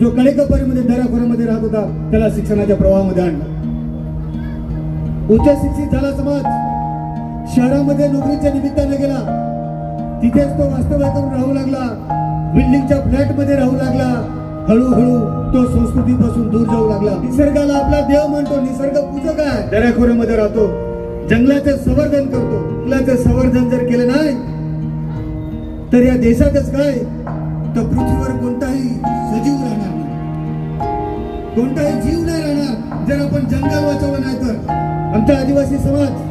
जो कडेकपारीमध्ये दराखोऱ्यामध्ये राहत होता त्याला शिक्षणाच्या प्रवाहामध्ये आणला. उच्च शिक्षित झाला समाज. शहरामध्ये नोकरीच्या निमित्ताने गेला. तिथेच तो वास्तव्य करून राहू लागला. बिल्डिंगच्या फ्लॅटमध्ये राहू लागला. हळूहळू तो संस्कृतीपासून दूर जाऊ लागला. निसर्गाला आपला देव मानतो. निसर्ग पूजक आहे. दऱ्याखोऱ्यामध्ये राहतो. जंगलाचं संवर्धन करतो. जंगलाचं संवर्धन जर केलं नाही तर या देशातच काय? तर पृथ्वीवर कोणताही सजीव राहणार नाही. कोणताही जीव नाही राहणार जर आपण जंगल वाचवलं नाही तर. आमचा आदिवासी समाज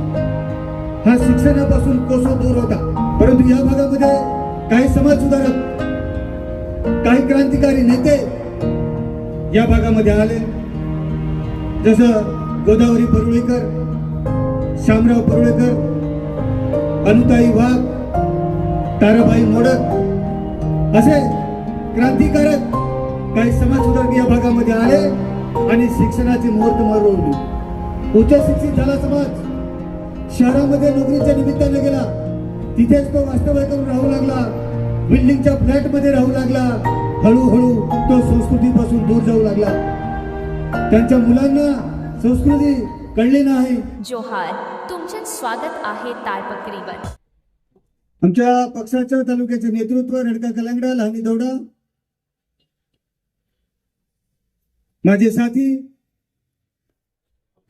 हा शिक्षणापासून कोसो दूर होता. परंतु या भागामध्ये काही समाज सुधारक काही क्रांतिकारी नेते या भागामध्ये आले. जसं गोदावरी परुळेकर श्यामराव परुळेकर अनुताई वाघ ताराबाई मोडक असे क्रांतिकारक काही समाज सुधारक या भागामध्ये आले आणि शिक्षणाची मुहूर्त मारवली उच्च शिक्षित झाला समाज. शहरामध्ये नोकरीच्या निमित्ताने गेला. तिथेच तो वास्तव्य करून राहू लागला. बिल्डिंगच्या फ्लॅटमध्ये राहू लागला. हळूहळू तो संस्कृतीपासून दूर जाऊ लागला. त्यांच्या मुलांना संस्कृती कळली नाही. जोहार तुमचे स्वागत आहे ताडपत्रीवर. आमच्या पक्षाच्या तालुक्याचे नेतृत्व रडका कलांगडा लहानी दौडा माझे साथी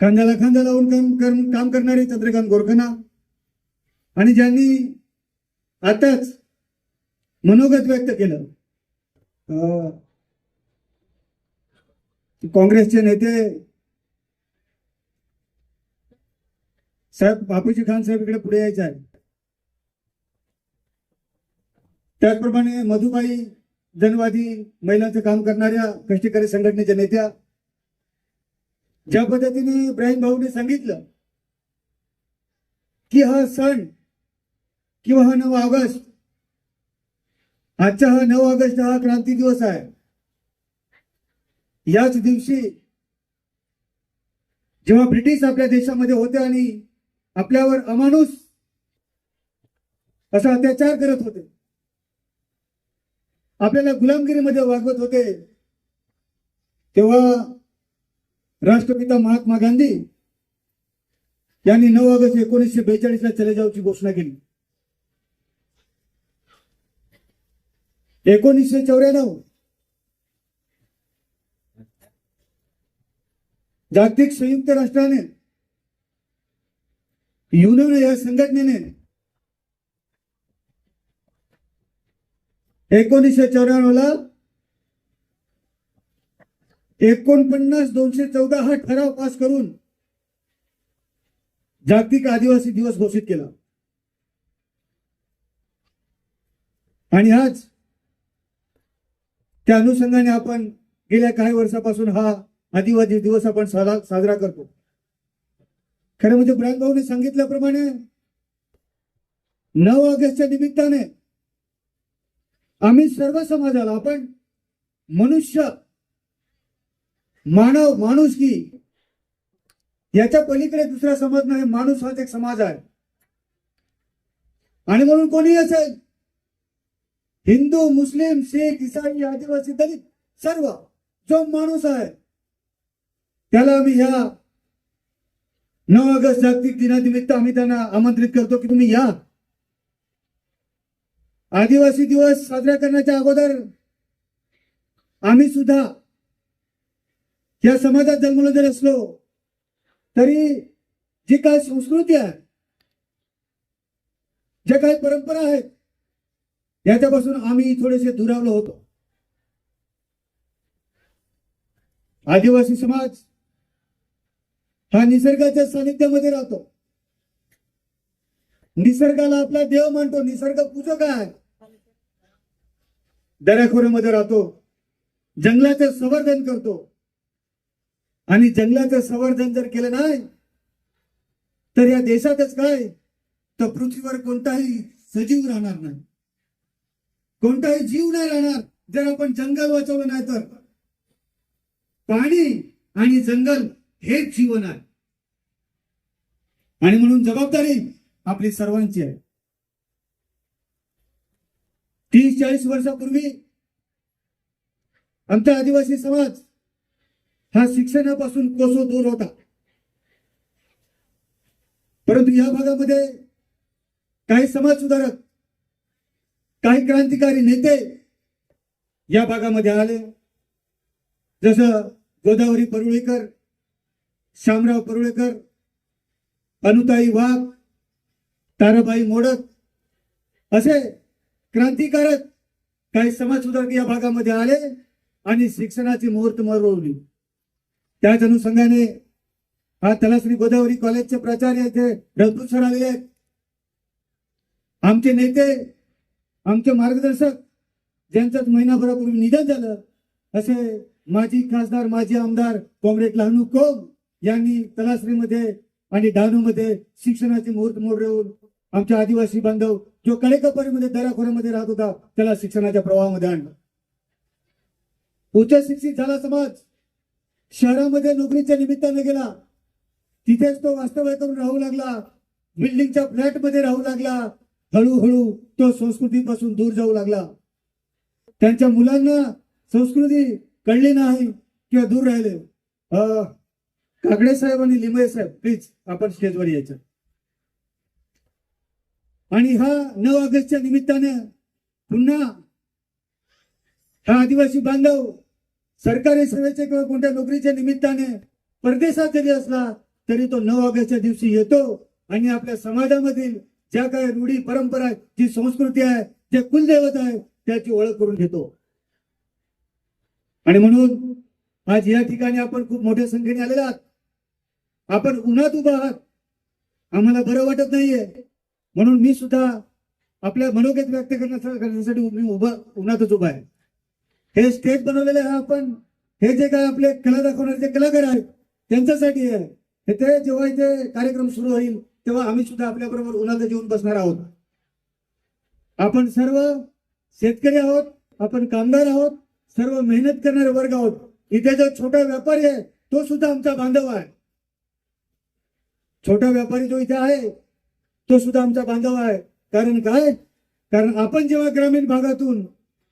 खांद्याला खांदा लावून काम कर- काम करणारे चंद्रकांत गोरखना आणि ज्यांनी आताच मनोगत व्यक्त केलं अं, काँग्रेसचे नेते साहेब बापूजी खान साहेब इकडे पुढे यायचे आहे त्याचप्रमाणे मधुबाई जनवादी महिलांचं काम करणाऱ्या कष्टकरी संघटनेच्या नेत्या ज्या पद्धतीने इब्राहिम भाऊने सांगितलं की हा सण किंवा हा नऊ ऑगस्ट आजचा हा नऊ ऑगस्ट हा क्रांती दिवस आहे. याच दिवशी जेव्हा ब्रिटिश आपल्या देशामध्ये होते आणि आपल्यावर अमानुष असा अत्याचार करत होते आपल्याला गुलामगिरीमध्ये वागवत होते. तेव्हा राष्ट्रपिता महात्मा गांधी यांनी नऊ ऑगस्ट एकोणीसशे बेचाळीस ला चले जाऊची घोषणा केली. एकोणीसशे चौऱ्याण्णव जागतिक संयुक्त राष्ट्राने युनियन या संघटनेने एकोणीसशे चौऱ्याण्णव ला एकोणपन्नास दोनशे चौदा हा ठराव पास करून जागतिक आदिवासी दिवस घोषित केला. आणि आज त्या अनुषंगाने आपण गेल्या काही वर्षापासून हा आदिवासी दिवस आपण साजरा करतो. खरं म्हणजे ब्रँड भाऊने सांगितल्याप्रमाणे नऊ ऑगस्टच्या निमित्ताने आम्ही सर्व समाजाला आपण मनुष्य मानव माणूस की याच्या पलीकडे दुसरा समज नाही माणूस हाच एक समाज आहे. आणि म्हणून कोणी असेल हिंदू मुस्लिम शीख इसाई आदिवासी दलित सर्व जो माणूस आहे त्याला आम्ही ह्या नऊ ऑगस्ट जागतिक दिनानिमित्त आम्ही त्यांना आमंत्रित करतो की तुम्ही या. आदिवासी दिवस साजरा करण्याच्या अगोदर आम्ही सुद्धा या समाजात जन्मलो जर असलो तरी जी काय संस्कृती आहे ज्या काही परंपरा आहेत याच्यापासून आम्ही थोडेसे दुरावलो होतो. आदिवासी समाज हा निसर्गाच्या सानिध्यामध्ये राहतो. निसर्गाला आपला देव मानतो. निसर्ग पूजक आहे. दऱ्याखोऱ्यामध्ये राहतो. जंगलाचं संवर्धन करतो. आणि जंगलाचं संवर्धन जर केलं नाही तर या देशातच काय? तर पृथ्वीवर कोणताही सजीव राहणार नाही. कोणताही जीव नाही राहणार. जर आपण जंगल वाचवलं नाही तर. पाणी आणि जंगल हेच जीवन आहे. आणि म्हणून जबाबदारी आपली सर्वांची आहे. तीस चाळीस वर्षापूर्वी आमचा आदिवासी समाज हा शिक्षणापासून कोसो दूर होता. परंतु या भागामध्ये काही समाज सुधारक काही क्रांतिकारी नेते या भागामध्ये आले. जसं गोदावरी परुळेकर शामराव परुळेकर अनुताई वाघ ताराबाई मोडक असे क्रांतिकारक काही समाज सुधारक या भागामध्ये आले आणि शिक्षणाची मुहूर्त मरवली. त्याच अनुषंगाने हा तलाश्री गोदावरी कॉलेजचे प्राचार्य ते रघुत सर आलेले आहेत. आमचे नेते आमचे मार्गदर्शक ज्यांचं महिनाभरापूर्वी निधन झालं असे माजी खासदार माजी आमदार कॉम्रेड लहानू कोम यांनी तलाश्रीमध्ये आणि डहाणूमध्ये शिक्षणाची मुहूर्त मोडवून आमच्या आदिवासी बांधव जो कडेकपारीमध्ये दराखोऱ्यामध्ये राहत होता त्याला शिक्षणाच्या प्रवाहामध्ये आणलं. उच्च शिक्षित झाला समाज. शहरामध्ये नोकरीच्या निमित्ताने गेला. तिथेच तो वास्तव्य करून राहू लागला. बिल्डिंगच्या फ्लॅटमध्ये राहू लागला. हळूहळू तो संस्कृतीपासून दूर जाऊ लागला. त्यांच्या मुलांना संस्कृती कळली नाही किंवा दूर राहिले. काकडे साहेब आणि लिमये साहेब प्लीज आपण स्टेजवर यायचं. आणि हा नऊ ऑगस्टच्या निमित्ताने पुन्हा हा आदिवासी बांधव सरकारी सेवेच्या किंवा कोणत्या नोकरीच्या निमित्ताने परदेशात जरी असला तरी तो नऊ ऑगस्टच्या दिवशी येतो आणि आपल्या समाजामधील ज्या काही रूढी परंपरा जी संस्कृती आहे जे कुलदैवत आहे त्याची ओळख करून घेतो. आणि म्हणून आज या ठिकाणी आपण खूप मोठ्या संख्येने आलेले आहात. आपण उन्हात उभा आहात. आम्हाला बरं वाटत नाहीये. म्हणून मी सुद्धा आपल्या मनोगत व्यक्त करण्यासाठी मी उभा उन्हातच उभा आहे. हे स्टेज बनवलेले आहे आपण. हे जे काय आपले कला दाखवणारे जे कलाकार आहेत त्यांच्यासाठी आहे. हे ते जेव्हा इथे कार्यक्रम सुरू होईल तेव्हा आम्ही सुद्धा आपल्या बरोबर उन्हात येऊन बसणार आहोत. आपण सर्व शेतकरी आहोत आपण कामगार आहोत सर्व मेहनत करणारे वर्ग आहोत. इथे जो छोटा व्यापारी आहे तो सुद्धा आमचा बांधव आहे. छोटा व्यापारी जो इथे आहे तो सुद्धा आमचा बांधव आहे. कारण काय? कारण आपण जेव्हा ग्रामीण भागातून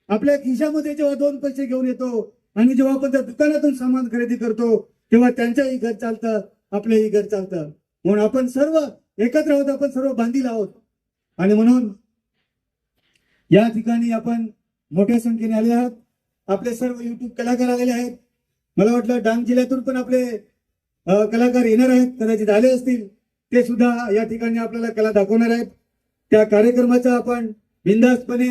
आपल्या खिशामध्ये जेव्हा दोन पैसे घेऊन येतो आणि जेव्हा आपण त्या दुकानातून सामान खरेदी करतो तेव्हा त्यांचंही घर चालतं आपलंही घर चालतं. म्हणून आपण सर्व एकत्र आहोत आपण सर्व बांधील आहोत. आणि म्हणून या ठिकाणी आपण मोठ्या संख्येने आले आहात. आपले सर्व युट्यूब कलाकार आलेले आहेत. मला वाटलं डांग जिल्ह्यातून पण आपले कलाकार येणार आहेत. कदाचित आले असतील. ते सुद्धा या ठिकाणी आपल्याला कला दाखवणार आहेत. त्या कार्यक्रमाचा आपण बिंदास्तपणे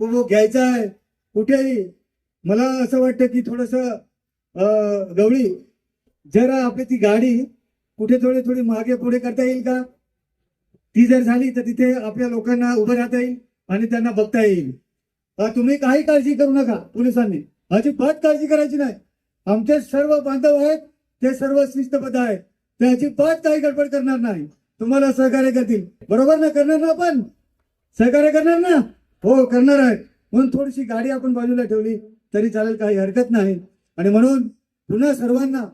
उपभोग घ्यायचा आहे. कुठेही मला असं वाटतं की थोडस गवळी जरा आपली ती गाडी कुठे थोडी थोडी मागे पुढे करता येईल का? ती जर झाली तर तिथे आपल्या लोकांना उभं राहता येईल आणि त्यांना बघता येईल. तुम्ही काही काळजी करू नका पोलिसांनी. अजिबात काळजी करायची नाही. आमचे सर्व बांधव आहेत ते सर्व शिस्तबद्ध आहेत. त्याची पाच काही गडबड करणार नाही. तुम्हाला सहकार्य करतील. बरोबर ना? करणार ना आपण? सहकार्य करणार ना? हो करणार आहेत म्हणून थोडीशी गाडी आपण बाजूला ठेवली तरी चालेल काही हरकत नाही. आणि म्हणून पुन्हा सर्वांना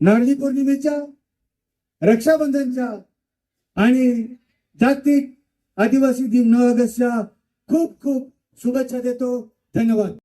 नारळी पौर्णिमेच्या रक्षाबंधनच्या आणि जागतिक आदिवासी दिन नऊ ऑगस्टच्या खूप खूप शुभेच्छा देतो. धन्यवाद.